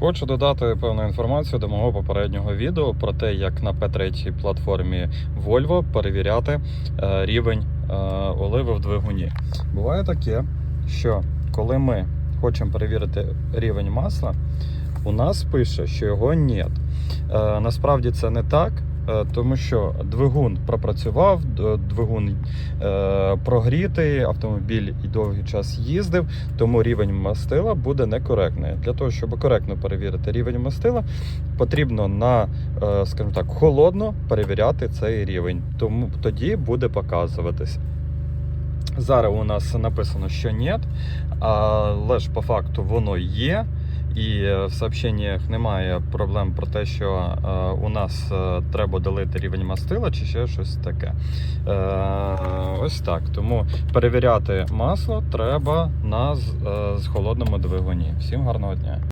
Хочу додати певну інформацію до мого попереднього відео про те, як на P3 платформі Volvo перевіряти е, рівень е, оливи в двигуні. Буває таке, що коли ми хочемо перевірити рівень масла, у нас пише, що його нет. Е, Насправді це не так. Е, Тому що двигун пропрацював, двигун е, прогрітий, автомобіль і довгий час їздив, тому рівень мастила буде некоректний. Для того, щоб коректно перевірити рівень мастила, потрібно на, е, скажімо так, холодно перевіряти цей рівень. Тому тоді буде показуватись. Зараз у нас написано, що ні, але ж по факту воно є. І в сообщеннях немає проблем про те, що е, у нас е, треба долити рівень мастила чи ще щось таке. Е, ось так. Тому перевіряти масло треба на з холодному двигуні. Всім гарного дня!